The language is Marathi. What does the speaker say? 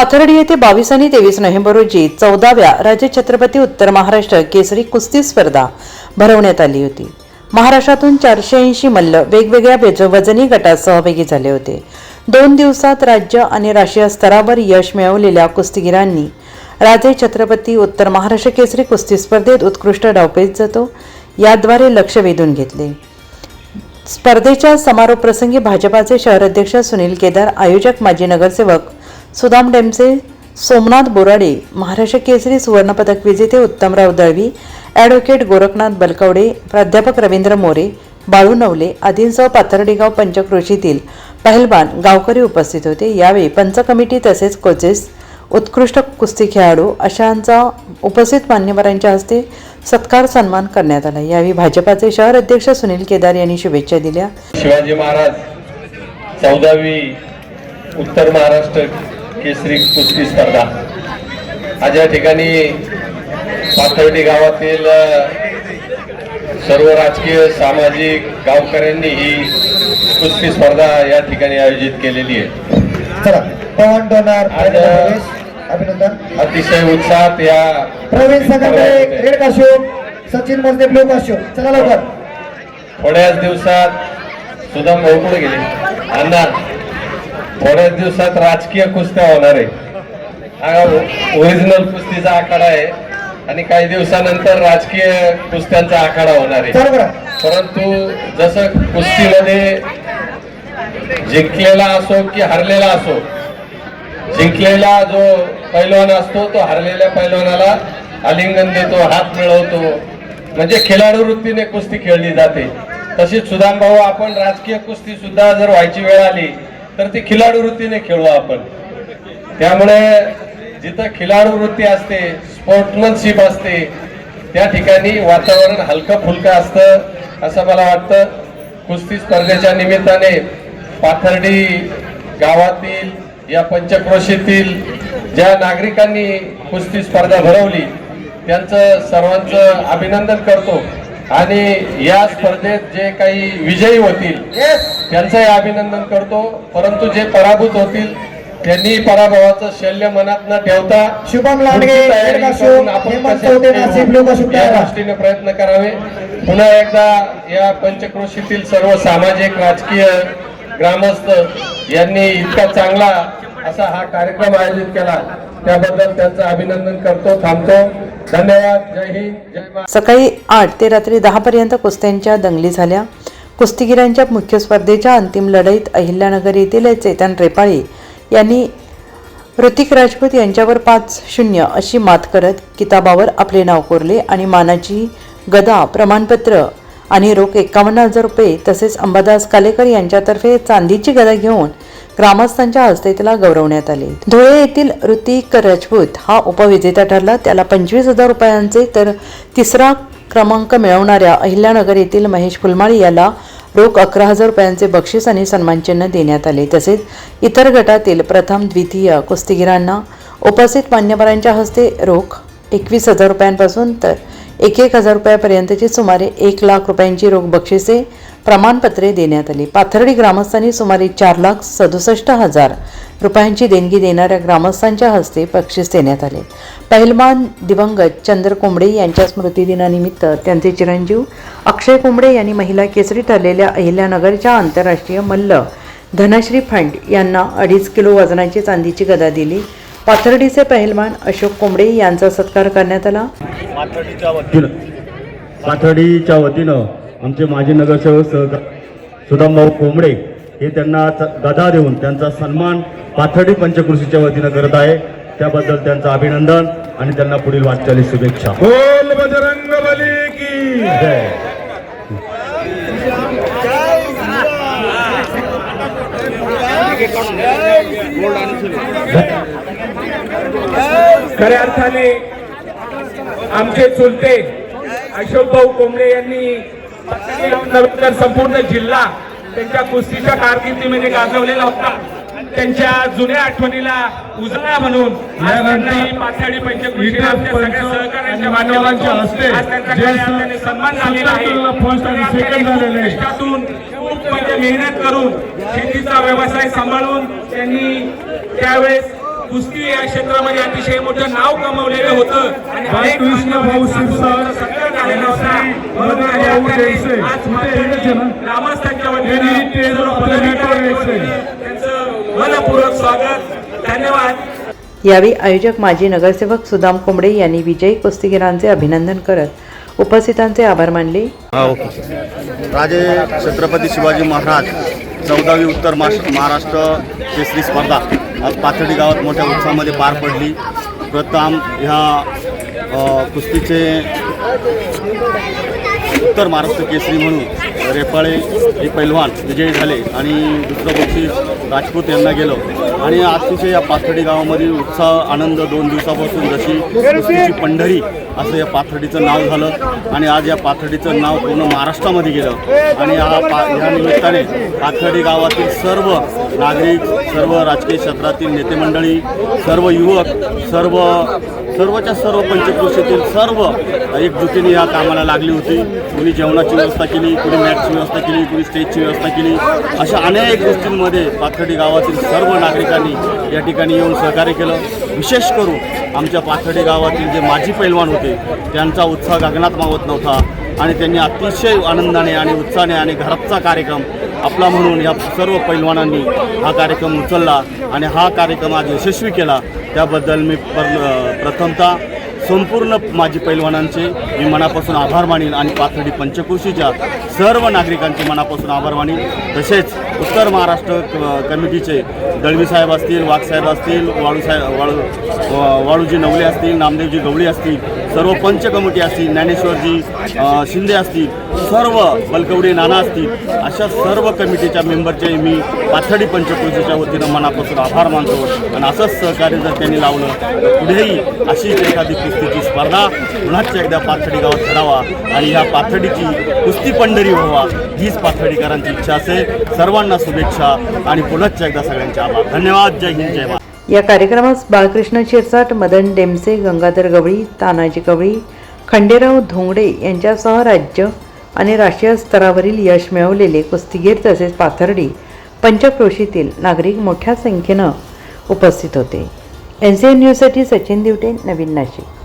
पाथर्डी येथे बावीस आणि तेवीस नोव्हेंबर रोजी चौदाव्या राज्य छत्रपती उत्तर महाराष्ट्र केसरी कुस्ती स्पर्धा भरवण्यात आली होती. महाराष्ट्रातून चारशे ऐंशी मल्ल वेगवेगळ्या बेज- वजनी गटात सहभागी झाले होते. दोन दिवसात राज्य आणि राष्ट्रीय स्तरावर यश मिळवलेल्या कुस्तीगीरांनी राजे छत्रपती उत्तर महाराष्ट्र केसरी कुस्ती स्पर्धेत उत्कृष्ट डावपेच जातो याद्वारे लक्ष वेधून घेतले. स्पर्धेच्या समारोप प्रसंगी भाजपाचे शहर अध्यक्ष सुनील केदार आयोजक माजी नगरसेवक सुदाम डेमसे सोमनाथ बोराडे महाराष्ट्र केसरी सुवर्णपदक विजेते उत्तमराव दळवी ॲडव्होकेट गोरखनाथ बलकवडे प्राध्यापक रवींद्र मोरे बाळू नवले आदींसह पाथर्डीगाव पंचक्रोशीतील पहलवान गावकरी उपस्थित होते. यावेळी पंच कमिटी तसेच कोचेस उत्कृष्ट कुस्ती खेळाडू अशांचा उपस्थित मान्यवरांच्या हस्ते सत्कार सन्मान करण्यात आला. यावेळी भाजपाचे शहर अध्यक्ष सुनील केदार यांनी शुभेच्छा दिल्या. शिवाजी महाराज चौदावी उत्तर महाराष्ट्र केसरी कुस्ती स्पर्धा. आज या ठिकाणी पाथर्डी गावातील सर्व राजकीय सामाजिक गावकऱ्यांनी ही कुस्ती स्पर्धा या ठिकाणी आयोजित केलेली आहे. चला पवन डोनार आज, अभिनंदन. अतिशय उत्साहात या प्रवीण संगमे रेड काशोम सचिन मजने ब्लू काशोम चला लवकर. थोड्याच दिवसात सुदाम भाऊ कुठे गेले. अण्णा थोड्याच दिवसात राजकीय कुस्त्या होणार आहे. ओरिजिनल कुस्तीचा आखाडा आहे आणि काही दिवसानंतर राजकीय कुस्त्यांचा आखाडा होणार आहे. परंतु जसं कुस्तीमध्ये जिंकलेला असो की हरलेला असो जिंकलेला जो पैलवान असतो तो हरलेल्या पैलवानाला आलिंगन देतो हात मिळवतो. म्हणजे खिलाडू वृत्तीने कुस्ती खेळली जाते. तशीच सुदाम भाऊ आपण राजकीय कुस्ती सुद्धा जर व्हायची वेळ आली तर ती खिलाडू वृत्तीने खेळू आपण. त्यामुळे जिथं खिलाडू वृत्ती असते स्पोर्ट्समनशिप असते त्या ठिकाणी वातावरण हलकं फुलकं असतं असं मला वाटतं. कुस्ती स्पर्धेच्या निमित्ताने पाथर्डी गावातील या पंचक्रोशीतील ज्या नागरिकांनी कुस्ती स्पर्धा भरवली त्यांचं सर्वांचं अभिनंदन करतो. आणि या स्पर्धेत जे काही विजयी होतील त्यांचंही अभिनंदन करतो. परंतु जे पराभूत होतील त्यांनी पराभवाचं शल्य मनात न ठेवता शुभम लांडगे दृष्टीने प्रयत्न करावे. पुन्हा एकदा या पंचक्रोशीतील सर्व सामाजिक राजकीय ग्रामस्थ यांनी इतका चांगला असा हा कार्यक्रम आयोजित केला. त्याबद्दल त्यांचं अभिनंदन करतो थांबतो. धन्यवाद. जय हिंद. जय सकाळी आठ ते रात्री दहा पर्यंत कुस्त्यांच्या दंगली झाल्या. कुस्तीगिरांच्या मुख्य स्पर्धेच्या अंतिम लढाईत अहिल्यानगर येथील चेतन रेपाळी यांनी ऋतिक राजपूत यांच्यावर पाच शून्य अशी मात करत किताबावर आपले नाव कोरले आणि मानाची गदा प्रमाणपत्र आणि रोख एकावन्न हजार रुपये तसेच अंबादास कालेकर यांच्यातर्फे चांदीची गदा घेऊन ग्रामस्थांच्या हस्ते त्याला गौरवण्यात आले. धुळे येथील ऋतिक राजपूत हा उपविजेता ठरला. त्याला पंचवीस हजार रुपयांचे तर तिसरा क्रमांक मिळवणाऱ्या अहिल्यानगर येथील महेश फुलमाळी याला रोख अकरा हजार रुपयांचे बक्षीस आणि सन्मानचिन्ह देण्यात आले. तसेच इतर गटातील प्रथम द्वितीय कुस्तीगिरांना उपस्थित मान्यवरांच्या हस्ते रोख एकवीस हजार रुपयांपासून तर एक एक हजार रुपयापर्यंतची सुमारे एक लाख रुपयांची रोख बक्षिसे प्रमाणपत्रे देण्यात आली. पाथर्डी ग्रामस्थांनी सुमारे चार लाख सदुसष्ट हजार रुपयांची देणगी देणाऱ्या ग्रामस्थांच्या हस्ते बक्षीस देण्यात आले. पहिलवान दिवंगत चंद्र कोंबडे यांच्या स्मृतिदिनानिमित्त त्यांचे चिरंजीव अक्षय कोंबडे यांनी महिला केसरी ठरलेल्या अहिल्यानगरच्या आंतरराष्ट्रीय मल्ल धनश्री फंड यांना अडीच किलो वजनाची चांदीची गदा दिली. पाथर्डीचे पहिलवान अशोक कोंबडे यांचा सत्कार करण्यात आला. वतीनं. पाथर्डीच्या वतीनं आमचे माजी नगरसेवक सहकार सुदामभाऊ कोंबडे हे त्यांना च- गदा देऊन त्यांचा सन्मान पाथर्डी पंचकृषीच्या वतीनं करत आहे. त्याबद्दल त्यांचं अभिनंदन आणि त्यांना पुढील वाटचाली शुभेच्छा. बोल बजरंग बली की. जय. खऱ्या अर्थाने आमचे चुलते अशोक भाऊ कोंबडे यांनी नंतर संपूर्ण जिल्हा त्यांच्या कुस्तीच्या कारकिर्दीमध्ये गाजवलेला होता. त्यांच्या जुन्या आठवणीला उजाळा म्हणून पाथर्डी पंचकृषी सगळ्या मान्यवरांच्या हस्ते त्यांचा सन्मान झालेला आहे. खूप म्हणजे मेहनत करून शेतीचा व्यवसाय सांभाळून त्यांनी त्यावेळेस कुस्ती या क्षेत्रामध्ये अतिशय मोठं नाव कमवलेलं होतं. आणि अनेक आज मात्र ग्रामस्थांच्या त्यांचं मनपूर्वक स्वागत. धन्यवाद. यावेळी आयोजक माजी नगरसेवक सुदाम कोंबडे यांनी विजयी कुस्तीगिरांचे अभिनंदन करत उपस्थितांचे आभार मानले. राजे छत्रपती शिवाजी महाराज चौदावी उत्तर महाराष्ट्र केसरी स्पर्धा. आज पाथर्डी गावात मोठ्या उत्साहामध्ये पार पडली. प्रथम ह्या कुस्तीचे उत्तर महाराष्ट्र केसरी म्हणून रेपाळे हे पैलवान विजयी झाले आणि दुसरं बक्षीस राजपूत यांना गेलं. आणि आजचे या पाथर्डी गावामध्ये उत्साह आनंद दोन दिवसापासून जशी कुस्तीची पंढरी असं या पाथर्डीचं नाव झालं आणि आज या पाथर्डीचं नाव पूर्ण महाराष्ट्रामध्ये गेलं. आणि हा पा ह्या निमित्ताने पाथर्डी गावातील सर्व नागरिक सर्व राजकीय क्षेत्रातील नेते मंडळी सर्व युवक सर्व सर्वच्या सर्व पंचक्रोशीतील सर्व एकजुटीने या कामाला लागली होती. कुणी जेवणाची व्यवस्था केली कुणी मॅटची व्यवस्था केली कुणी स्टेजची व्यवस्था केली. अशा अनेक गोष्टींमध्ये पाथर्डी गावातील सर्व नागरिकांनी या ठिकाणी येऊन सहकार्य केलं. विशेष करून आमच्या पाथर्डी गावातील जे माजी पैलवान होते त्यांचा उत्साह गगनात मावत नव्हता आणि त्यांनी अतिशय आनंदाने आणि उत्साहाने आणि घरातचा कार्यक्रम आपला म्हणून या सर्व पैलवानांनी हा कार्यक्रम उचलला आणि हा कार्यक्रम आज यशस्वी केला. त्याबद्दल मी पर प्रथमतः संपूर्ण माजी पैलवानांचे मी मनापासून आभार मानेन आणि पाथर्डी पंचक्रोशीच्या सर्व नागरिकांचे मनापासून आभार तसेच उत्तर महाराष्ट्र क- कमिटीचे दळवी साहेब असतील वाघसाहेब असतील वाळूसाहेब वाळू वाळूजी नवले असतील नामदेवजी गवळी असतील सर्व पंच कमिटी असतील ज्ञानेश्वरजी शिंदे असतील सर्व बलकवडी नाना असतील अशा सर्व कमिटीच्या मेंबरचे मी पाथडी पंचक्रोशीच्या वतीनं मनापासून आभार मानतो. आणि असंच सहकार्य जर त्यांनी लावलं तर पुढेही अशीच एखादी कुस्तीची स्पर्धा पुन्हाच एकदा पाथडी गावात करावा आणि ह्या पाथडीची कुस्ती पंढरी व्हावा हीच पाथर्डीकरांची इच्छा असेल. सर्वांना शुभेच्छा आणि पुन्हाच एकदा सगळ्यांचे आभार. धन्यवाद. जय हिंद जय भारत. या कार्यक्रमास बाळकृष्ण शिरसाट मदन डेमसे गंगाधर गवळी तानाजी गवळी खंडेराव धोंगडे यांच्यासह राज्य आणि राष्ट्रीय स्तरावरील यश मिळवलेले कुस्तीगीर तसेच पाथर्डी पंचक्रोशीतील नागरिक मोठ्या संख्येनं उपस्थित होते. एन सी एन न्यूजसाठी सचिन दिवटे नवीन नाशिक.